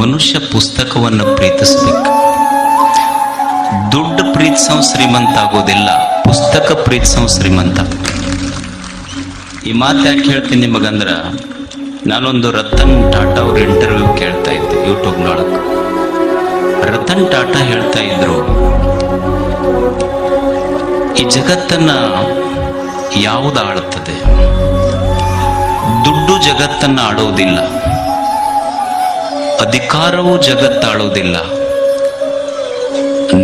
ಮನುಷ್ಯ ಪುಸ್ತಕವನ್ನು ಪ್ರೀತಿಸ್ಬೇಕು. ದುಡ್ಡು ಪ್ರೀತಿಸೋ ಶ್ರೀಮಂತ ಆಗೋದಿಲ್ಲ, ಪುಸ್ತಕ ಪ್ರೀತಿಸೋ ಶ್ರೀಮಂತ. ಈ ಮಾತು ಯಾಕೆ ಹೇಳ್ತೀನಿ ನಿಮಗಂದ್ರ, ನಾನೊಂದು ರತನ್ ಟಾಟಾ ಅವ್ರ ಇಂಟರ್ವ್ಯೂ ಕೇಳ್ತಾ ಇದ್ದೆ ಯೂಟ್ಯೂಬ್ನೊಳಗೆ ರತನ್ ಟಾಟಾ ಹೇಳ್ತಾ ಇದ್ರು, ಈ ಜಗತ್ತನ್ನ ಯಾವುದು ಆಳುತ್ತದೆ ದುಡ್ಡು ಜಗತ್ತನ್ನ ಆಡೋದಿಲ್ಲ. ಅಧಿಕಾರವು ಜಗತ್ತಾಳುವುದಿಲ್ಲ.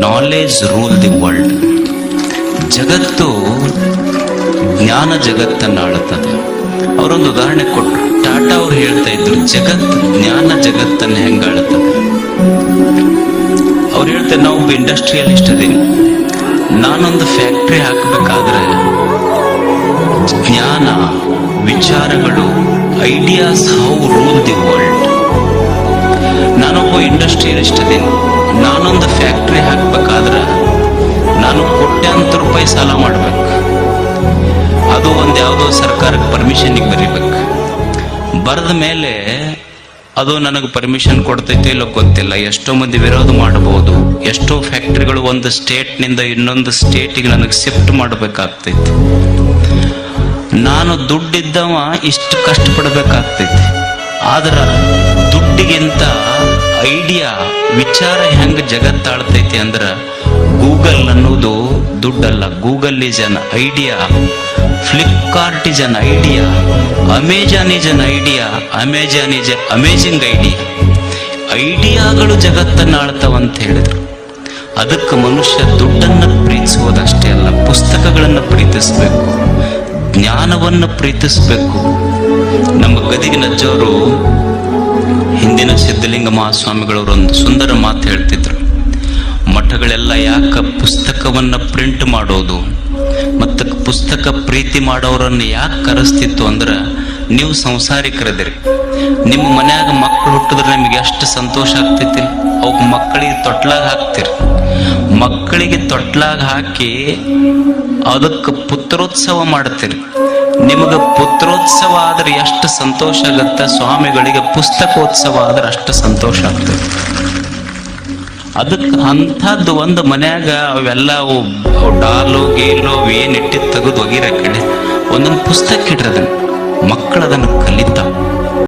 ನಾಲೆಜ್ ರೂಲ್ ದಿ ವರ್ಲ್ಡ್ ಜಗತ್ತು ಜ್ಞಾನ ಜಗತ್ತನ್ನು ಆಳುತ್ತದೆ ಅವರೊಂದು ಉದಾಹರಣೆ ಕೊಟ್ಟರು ಟಾಟಾ ಅವ್ರು ಹೇಳ್ತಾ ಇದ್ರು, ಜಗತ್ ಜ್ಞಾನ ಜಗತ್ತನ್ನು ಹೆಂಗಾಳುತ್ತದೆ. ಅವ್ರು ಹೇಳ್ತಾರೆ, ನಾವು ಒಬ್ಬ ಇಂಡಸ್ಟ್ರಿಯಲಿಸ್ಟ್ ಅದೀನಿ. ನಾನೊಂದು ಫ್ಯಾಕ್ಟ್ರಿ ಹಾಕಬೇಕಾದ್ರೆ ಜ್ಞಾನ, ವಿಚಾರಗಳು ideas how rule the world ನಾನೊಬ್ಬ ಇಂಡಸ್ಟ್ರಿಯಲಿಸ್ಟ್ ಅದೀನಿ ನಾನೊಂದು ಫ್ಯಾಕ್ಟ್ರಿ ಹಾಕ್ಬೇಕಾದ್ರೆ ನಾನು ಕೋಟ್ಯಾಂತರ ರೂಪಾಯಿ ಸಾಲ ಮಾಡ್ಬೇಕು. ಅದು ಒಂದು ಯಾವುದೋ ಸರ್ಕಾರಕ್ಕೆ ಪರ್ಮಿಷನ್ಗೆ ಬರೀಬೇಕು. ಬರೆದ ಮೇಲೆ ಅದು ನನಗೆ ಪರ್ಮಿಷನ್ ಕೊಡ್ತೈತಿ ಇಲ್ಲೋ ಗೊತ್ತಿಲ್ಲ. ಎಷ್ಟೋ ಮಂದಿ ವಿರೋಧ ಮಾಡಬಹುದು ಎಷ್ಟೋ ಫ್ಯಾಕ್ಟ್ರಿಗಳು ಒಂದು ಸ್ಟೇಟ್ನಿಂದ ಇನ್ನೊಂದು ಸ್ಟೇಟಿಗೆ ನನಗೆ ಶಿಫ್ಟ್ ಮಾಡಬೇಕಾಗ್ತೈತಿ. ನಾನು ದುಡ್ಡಿದ್ದವ ಇಷ್ಟು ಕಷ್ಟಪಡಬೇಕಾಗ್ತೈತಿ. ಆದ್ರೆ ದುಡ್ಡಿಗಿಂತ ಐಡಿಯಾ, ವಿಚಾರ ಹೆಂಗ ಜಗತ್ತಾಳ್ತೈತಿ ಅಂದ್ರ ಗೂಗಲ್ ಅನ್ನೋದು ದುಡ್ಡಲ್ಲ. Google is an idea, Flipkart is an idea, Amazon is an idea, Amazon is amazing idea. ಐಡಿಯಾಗಳು ಜಗತ್ತನ್ನ ಆಳ್ತಾವಂತ ಹೇಳಿದ್ರು. ಅದಕ್ಕೆ ಮನುಷ್ಯ ದುಡ್ಡನ್ನು ಪ್ರೀತಿಸುವುದಷ್ಟೇ ಅಲ್ಲ, ಪುಸ್ತಕಗಳನ್ನು ಪ್ರೀತಿಸಬೇಕು, ಜ್ಞಾನವನ್ನು ಪ್ರೀತಿಸಬೇಕು. ನಮ್ಮ ಗದಿಗಿನ ಅಜ್ಜವರು ಹಿಂದಿನ ಸಿದ್ಧಲಿಂಗ ಮಹಾಸ್ವಾಮಿಗಳವರು ಒಂದು ಸುಂದರ ಮಾತು ಹೇಳ್ತಿದ್ರು. ಮಠಗಳೆಲ್ಲ ಯಾಕೆ ಪುಸ್ತಕವನ್ನ ಪ್ರಿಂಟ್ ಮಾಡೋದು? ಮತ್ತು ಪುಸ್ತಕ ಪ್ರೀತಿ ಮಾಡೋರನ್ನು ಯಾಕೆ ಕರೆಸ್ತಿತ್ತು ಅಂದ್ರೆ ನೀವು ಸಂಸಾರಿಕರದಿರಿ ನಿಮ್ಮ ಮನ್ಯಾಗ ಮಕ್ಕಳು ಹುಟ್ಟಿದ್ರೆ ನಿಮಗೆ ಎಷ್ಟು ಸಂತೋಷ ಆಗ್ತೈತಿ? ಅವಕ್ ಮಕ್ಕಳಿಗೆ ತೊಟ್ಲಾಗ ಹಾಕ್ತಿರಿ. ಮಕ್ಕಳಿಗೆ ತೊಟ್ಲಾಗ ಹಾಕಿ ಅದಕ್ಕೆ ಪುತ್ರೋತ್ಸವ ಮಾಡ್ತೀರಿ. ನಿಮಗೆ ಪುತ್ರೋತ್ಸವ ಆದ್ರೆ ಎಷ್ಟು ಸಂತೋಷ ಆಗತ್ತೆ? ಸ್ವಾಮಿಗಳಿಗೆ ಪುಸ್ತಕೋತ್ಸವ ಆದ್ರೆ ಅಷ್ಟು ಸಂತೋಷ ಆಗ್ತದೆ. ಅದಕ್ಕೆ ಅಂಥದ್ದು ಒಂದು ಮನ್ಯಾಗ ಅವೆಲ್ಲ ಅವು ಅವು ಡಾಲು, ಗೀಲು ಅವು ಏನ್ ಇಟ್ಟಿದ್ ತೆಗೆದು ಒಗಿರ ಕಡೆ ಒಂದೊಂದು ಪುಸ್ತಕ ಇಡ್ರಿ ಅದನ್ನ ಮಕ್ಕಳು